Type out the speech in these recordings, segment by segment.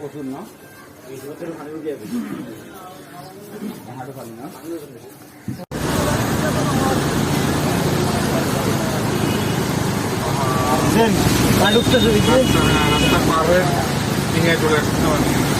প্রচুর না হাঁটু পানি না রাস্তা পার হয়ে চলে আসতে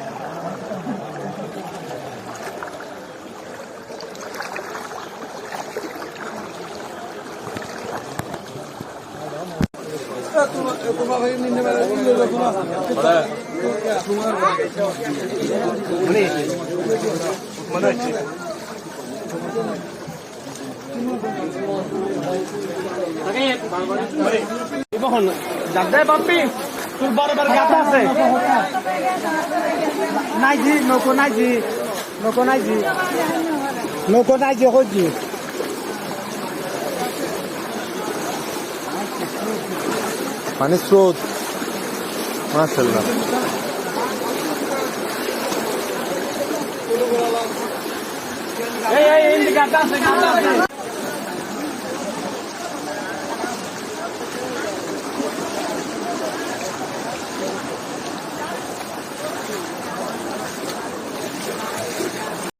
যাই পাম্পি তোর বড় বড় গাছ আছে নাই জি নৌকো নাই জি নৌকো নাই জি নৌকো নাই জি হচ্ছি পানির স্রোত। মাশাল্লাহ এই এই